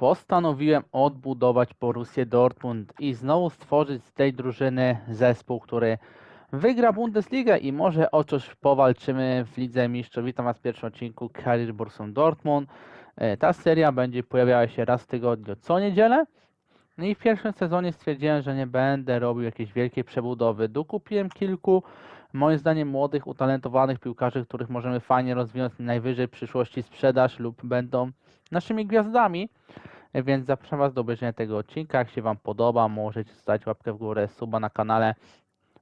postanowiłem odbudować Borussię Dortmund i znowu stworzyć z tej drużyny zespół, który wygra Bundesligę i może o coś powalczymy w Lidze Mistrzów. Witam Was w pierwszym odcinku Borussią Dortmund. E, Ta seria będzie pojawiała się raz w tygodniu co niedzielę. No i w pierwszym sezonie stwierdziłem, że nie będę robił jakiejś wielkiej przebudowy. Dokupiłem kilku, moim zdaniem, młodych, utalentowanych piłkarzy, których możemy fajnie rozwinąć najwyżej w przyszłości sprzedaż lub będą naszymi gwiazdami. Więc zapraszam Was do obejrzenia tego odcinka. Jak się Wam podoba, możecie zostawić łapkę w górę, suba na kanale.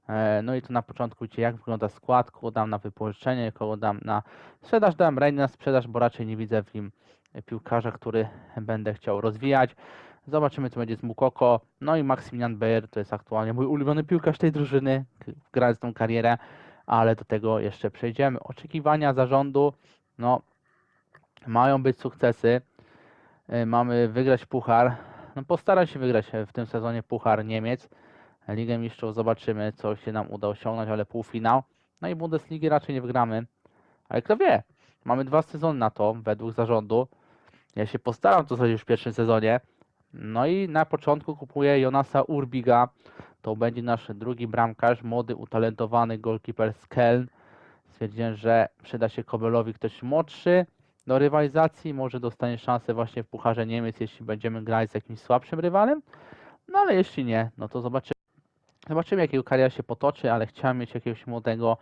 E, No i tu na początku jak wygląda skład, kogo dam na wypożyczenie, kogo dam na sprzedaż. Dam Rain na sprzedaż, bo raczej nie widzę w nim piłkarza, który będę chciał rozwijać. Zobaczymy, co będzie z Mukoko. No i Maximilian Bayer to jest aktualnie mój ulubiony piłkarz tej drużyny, grając tą karierę, ale do tego jeszcze przejdziemy. Oczekiwania zarządu, no, mają być sukcesy. Y, Mamy wygrać puchar. No, postaram się wygrać w tym sezonie puchar Niemiec. Ligę Mistrzów zobaczymy, co się nam uda osiągnąć, ale półfinał. No i Bundesligi raczej nie wygramy. Ale kto wie, mamy dwa sezony na to, według zarządu. Ja się postaram to zrobić już w pierwszym sezonie. No i na początku kupuję Jonasa Urbiga. To będzie nasz drugi bramkarz, młody, utalentowany goalkeeper z Keln. Stwierdziłem, że przyda się Kobelowi ktoś młodszy do rywalizacji. Może dostanie szansę właśnie w Pucharze Niemiec, jeśli będziemy grać z jakimś słabszym rywalem. No ale jeśli nie, no to zobaczymy. Zobaczymy, jakiego kariera się potoczy, ale chciałem mieć jakiegoś młodego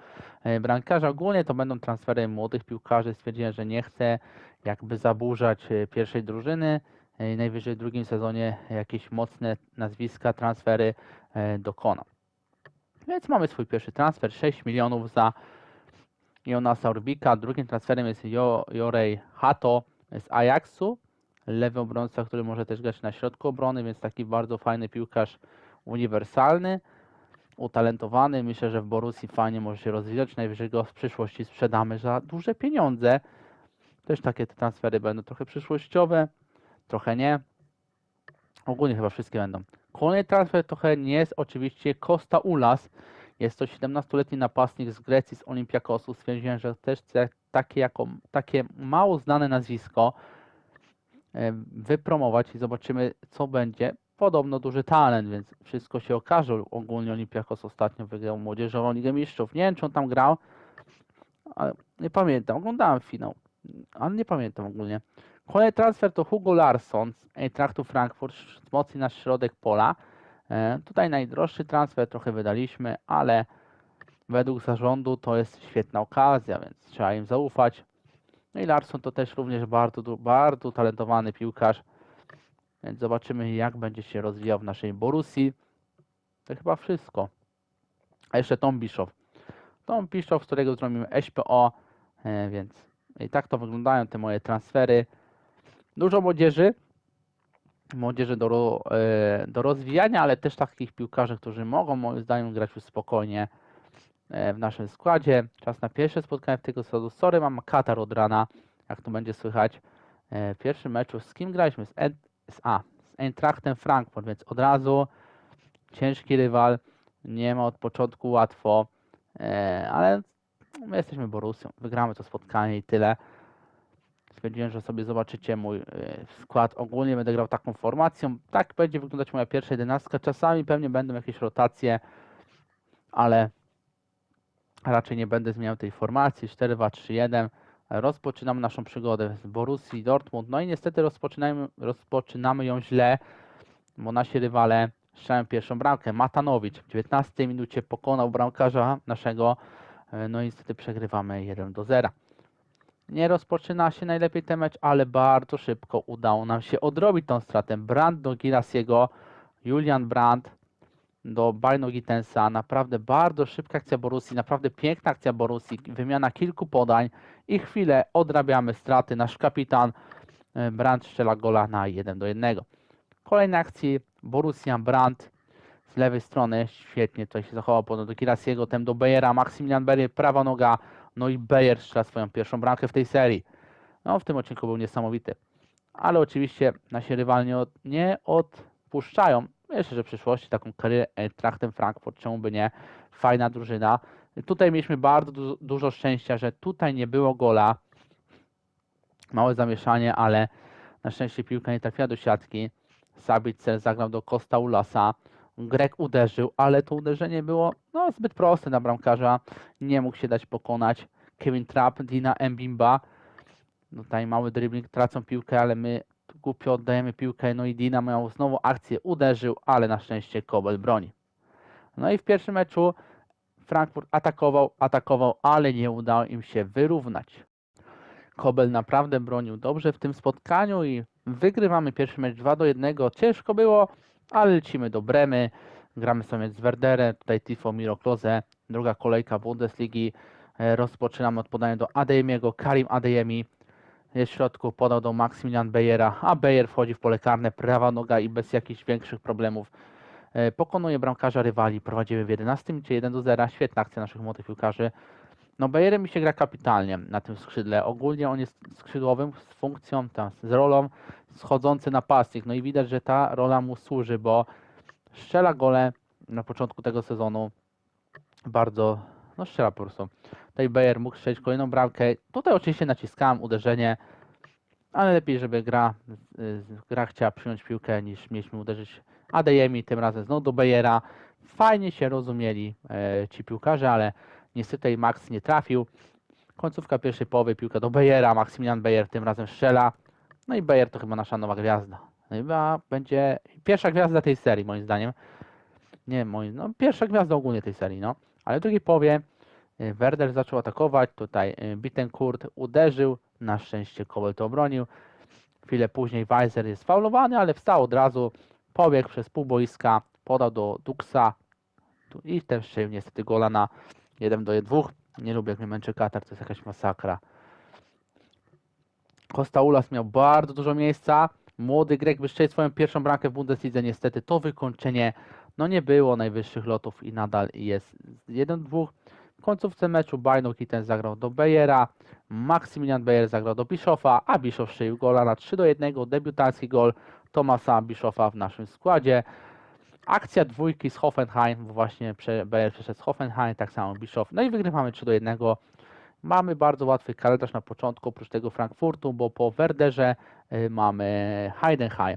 e, bramkarza. Ogólnie to będą transfery młodych piłkarzy. Stwierdziłem, że nie chcę jakby zaburzać e, pierwszej drużyny. E, Najwyżej w drugim sezonie jakieś mocne nazwiska, transfery e, dokonam. Więc mamy swój pierwszy transfer, 6 milionów za Jonasa Urbika. Drugim transferem jest jo, Jorej Hato z Ajaxu. Lewy obrońca, który może też grać na środku obrony, więc taki bardzo fajny piłkarz uniwersalny, utalentowany. Myślę, że w Borussii fajnie może się rozwijać. Najwyżej go w przyszłości sprzedamy za duże pieniądze. Też takie te transfery będą trochę przyszłościowe, trochę nie. Ogólnie chyba wszystkie będą. Kolejny transfer trochę nie jest oczywiście Costa Ulas. Jest to 17-letni napastnik z Grecji, z Olympiakosu. Stwierdziłem, że też takie, jako, takie mało znane nazwisko e, wypromować i zobaczymy, co będzie. Podobno duży talent, więc wszystko się okaże. Ogólnie Olympiakos ostatnio wygrał Młodzieżową Ligę Mistrzów. Nie wiem, czy on tam grał, ale nie pamiętam. Oglądałem finał, ale nie pamiętam ogólnie. Kolejny transfer to Hugo Larsson z Eintrachtu Frankfurt, wzmocni nasz środek pola. E, Tutaj najdroższy transfer trochę wydaliśmy, ale według zarządu to jest świetna okazja, więc trzeba im zaufać. No i Larsson to też również bardzo, bardzo talentowany piłkarz, więc zobaczymy jak będzie się rozwijał w naszej Borussii. To chyba wszystko. A jeszcze Tom Bischoff. Tom Bischoff, z którego zrobimy SPO, e, więc i tak to wyglądają te moje transfery. Dużo młodzieży, młodzieży do, e, do rozwijania, ale też takich piłkarzy, którzy mogą moim zdaniem grać już spokojnie e, w naszym składzie. Czas na pierwsze spotkanie w tego sezonu. Sorry, mam katar od rana, jak to będzie słychać. E, W pierwszym meczu z kim graliśmy? Z, en, z, a, z Eintrachtem Frankfurt, więc od razu ciężki rywal. Nie ma od początku łatwo, ale my jesteśmy Borussią. Wygramy to spotkanie i tyle. Stwierdziłem, że sobie zobaczycie mój e, skład. Ogólnie będę grał taką formacją. Tak będzie wyglądać moja pierwsza jedenastka. Czasami pewnie będą jakieś rotacje, ale raczej nie będę zmieniał tej formacji. 4-2-3-1. Rozpoczynamy naszą przygodę z Borussii Dortmund. No i niestety rozpoczynamy, rozpoczynamy ją źle, bo nasi rywale strzelają pierwszą bramkę. Matanowicz w 19 minucie pokonał bramkarza naszego. e, No i niestety przegrywamy 1 do 0. Nie rozpoczyna się najlepiej ten mecz, ale bardzo szybko udało nam się odrobić tą stratę. Brand do Girasiego, Julian Brandt do Barno Gittensa. Naprawdę bardzo szybka akcja Borussii, naprawdę piękna akcja Borussii. Wymiana kilku podań i chwilę odrabiamy straty. Nasz kapitan e, Brandt strzela gola na 1 do 1. Kolejnej akcji Borussia Brandt z lewej strony. Świetnie tutaj się zachował ponad do Girasiego, tem do Bejera. Maksymilian Beyer, prawa noga. No i Beyer strzela swoją pierwszą bramkę w tej serii. No w tym odcinku był niesamowity. Ale oczywiście nasi rywale nie, od, nie odpuszczają. Myślę, że w przyszłości taką karierę Eintrachtem Frankfurt, czemu by nie? Fajna drużyna. Tutaj mieliśmy bardzo du dużo szczęścia, że tutaj nie było gola. Małe zamieszanie, ale Na szczęście piłka nie trafiła do siatki. Sabitzer zagrał do Costa Ulasa. Grek uderzył, ale to uderzenie było no, zbyt proste na bramkarza. Nie mógł się dać pokonać. Kevin Trapp, Dina Mbimba. Tutaj mały dribbling, tracą piłkę, ale my głupio oddajemy piłkę. No i Dina miał znowu akcję, uderzył, ale na szczęście Kobel broni. No i w pierwszym meczu Frankfurt atakował, atakował, ale nie udało im się wyrównać. Kobel naprawdę bronił dobrze w tym spotkaniu i wygrywamy pierwszy mecz 2 do 1. Ciężko było, ale lecimy do Bremy. Gramy sobie z Werderem, tutaj Tifo Miro Klose, druga kolejka Bundesligi. E, Rozpoczynamy od podania do Adeyemiego, Karim Adeyemi jest w środku, podał do Maximilian Bejera, a Bejer wchodzi w pole karne, prawa noga i bez jakichś większych problemów e, pokonuje bramkarza rywali. Prowadzimy w 11 minucie 1 do 0. Świetna akcja naszych młodych piłkarzy. No Bejerem mi się gra kapitalnie na tym skrzydle. Ogólnie on jest skrzydłowym z funkcją, tam, z rolą schodzący napastnik. No i widać, że ta rola mu służy, bo strzela gole na początku tego sezonu. Bardzo, no strzela po prostu. Tutaj Bejer mógł strzelić kolejną bramkę. Tutaj oczywiście naciskałem uderzenie, ale lepiej, żeby gra, gra chciała przyjąć piłkę, niż mieliśmy uderzyć Adeyemi, tym razem znowu do Bejera. Fajnie się rozumieli e, ci piłkarze, ale niestety Max nie trafił. Końcówka pierwszej połowy, piłka do Bejera, Maksymilian Bejer tym razem strzela. No i Bejer to chyba nasza nowa gwiazda. Chyba będzie pierwsza gwiazda tej serii, moim zdaniem. Nie, moim, no pierwsza gwiazda ogólnie tej serii, no. Ale w drugiej połowie y, Werder zaczął atakować, tutaj y, Bittencourt uderzył, na szczęście Kowal to obronił. Chwilę później Weiser jest faulowany, ale wstał od razu, pobiegł przez pół boiska, podał do Duxa I ten strzelił niestety gola na 1 do 2. Nie lubię jak mnie męczy Katar, to jest jakaś masakra. Costa Ulas miał bardzo dużo miejsca. Młody Grek wystrzelił swoją pierwszą bramkę w Bundeslidze. Niestety to wykończenie no nie było najwyższych lotów i nadal jest 1-2. W końcówce meczu Bajno Kitten zagrał do Bejera, Maksymilian Bejer zagrał do Bischofa, a Bischof strzelił gola na 3 do 1. Debiutancki gol Tomasa Bischofa w naszym składzie. Akcja dwójki z Hoffenheim, właśnie Bejer przeszedł z Hoffenheim, tak samo Bischof. No i wygrywamy 3 do 1. Mamy bardzo łatwy kalendarz na początku, oprócz tego Frankfurtu, bo po Werderze y, mamy Heidenheim.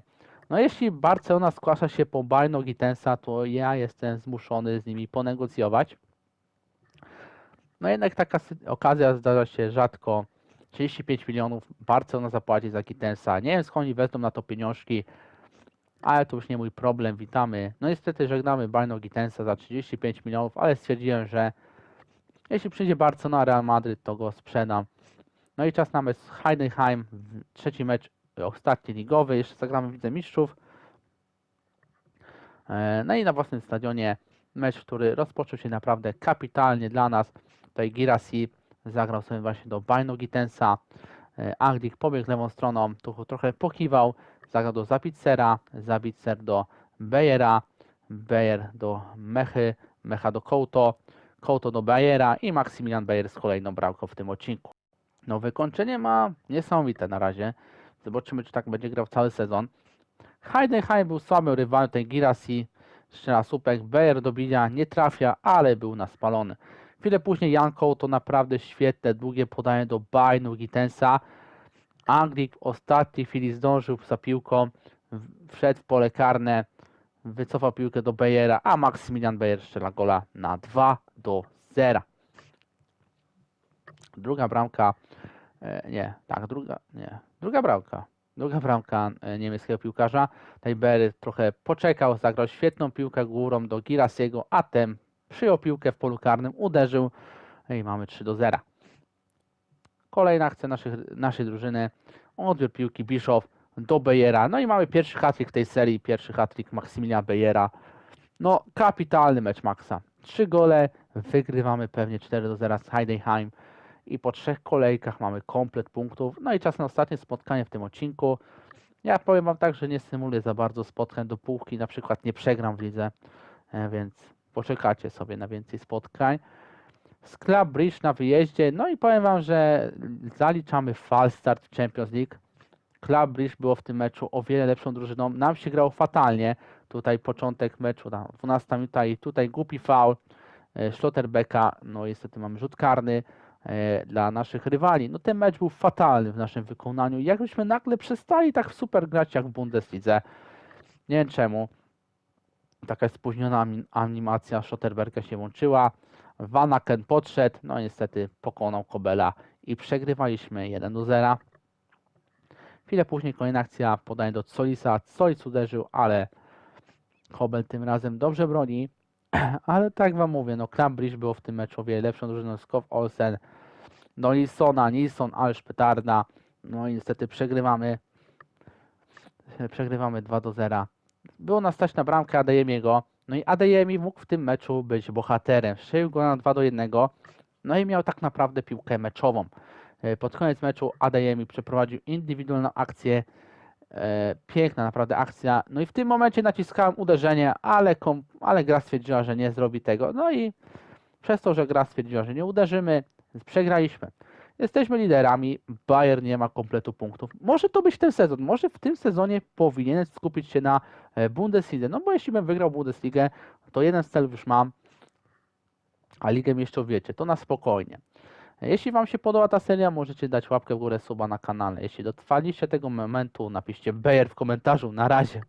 No jeśli Barcelona zgłasza się po Bayno Gittensa, to ja jestem zmuszony z nimi ponegocjować. No jednak taka okazja zdarza się rzadko. 35 milionów Barcelona zapłaci za Gittensa. Nie wiem skąd oni wezmą na to pieniążki, ale to już nie mój problem. Witamy. No niestety żegnamy Bayno Gittensa za 35 milionów, ale stwierdziłem, że jeśli przyjdzie Barcelona, Real Madryt, to go sprzedam. No i czas na mecz z Heidenheim, trzeci mecz e, ostatni ligowy, jeszcze zagramy w Lidze Mistrzów. E, No i na własnym stadionie mecz, który rozpoczął się naprawdę kapitalnie dla nas. Tutaj Girassi zagrał sobie właśnie do Bajno Gittensa. E, Anglik pobiegł lewą stroną, tu trochę pokiwał, zagrał do Zabitzera, Zabitzer do Bejera, Bejer do Mechy, Mecha do Couto, Couto do Bejera i Maksymilian Bejer z kolejną bramką w tym odcinku. No wykończenie ma niesamowite na razie. Zobaczymy, czy tak będzie grał cały sezon. Heidenheim był słabym rywalem tej Girassi. Strzela słupek, Bejer dobija, nie trafia, ale był naspalony. Chwilę później Jan to naprawdę świetne, długie podanie do Bajnu Gittensa. Anglik w ostatniej chwili zdążył za piłką, wszedł w pole karne, wycofał piłkę do Bejera, a Maksymilian Bejer strzela gola na 2 do 0. Druga bramka, e, nie, tak, druga, nie, druga bramka. Druga bramka e, niemieckiego piłkarza. Tajbery trochę poczekał, zagrał świetną piłkę górą do Girasiego, a ten przyjął piłkę w polu karnym, uderzył i mamy 3 do 0. Kolejna akcja naszych, naszej drużyny, odbiór piłki Bischof do Bejera. No i mamy pierwszy hat-trick w tej serii, pierwszy hat-trick Maksymiliana Bejera. No, kapitalny mecz Maxa. Trzy gole, wygrywamy pewnie 4 do 0 z Heidenheim i po trzech kolejkach mamy komplet punktów. No i czas na ostatnie spotkanie w tym odcinku. Ja powiem Wam tak, że nie symuluję za bardzo spotkań do półki, na przykład nie przegram w lidze, e, więc poczekacie sobie na więcej spotkań. Club Bridge na wyjeździe, no i powiem Wam, że zaliczamy fal start w Champions League. Club Bridge było w tym meczu o wiele lepszą drużyną. Nam się grało fatalnie. Tutaj początek meczu, tam 12 minuta i tutaj głupi faul e, Schlotterbecka. No niestety mamy rzut karny. e, dla naszych rywali. No ten mecz był fatalny w naszym wykonaniu. Jakbyśmy nagle przestali tak super grać jak w Bundeslidze. Nie wiem czemu. Taka spóźniona anim- animacja Schotterberga się włączyła. Vanaken podszedł, no niestety pokonał Kobela i przegrywaliśmy 1 do 0. Chwilę później kolejna akcja, podanie do Solisa. Solis uderzył, ale Kobel tym razem dobrze broni. Ale tak wam mówię, no Cambridge było w tym meczu wiele lepszą drużyną. Skow Olsen, no Nilsona, Nilsson, Alsz Petarda. No i niestety przegrywamy. Przegrywamy 2 do 0. Było nas stać na bramkę Adeyemiego. No i Adeyemi mógł w tym meczu być bohaterem. Strzelił go na 2 do 1. No i miał tak naprawdę piłkę meczową. E, Pod koniec meczu Adeyemi przeprowadził indywidualną akcję. E, Piękna naprawdę akcja. No i w tym momencie naciskałem uderzenie, ale, kom, ale gra stwierdziła, że nie zrobi tego. No i przez to, że gra stwierdziła, że nie uderzymy, przegraliśmy. Jesteśmy liderami. Bayern nie ma kompletu punktów. Może to być ten sezon. Może w tym sezonie powinien skupić się na e, Bundeslidze. No bo jeśli bym wygrał Bundesligę, to jeden z celów już mam, a ligę jeszcze wiecie, to na spokojnie. Jeśli Wam się podoba ta seria, możecie dać łapkę w górę, suba na kanale. Jeśli dotrwaliście tego momentu, napiszcie Bayer w komentarzu. Na razie.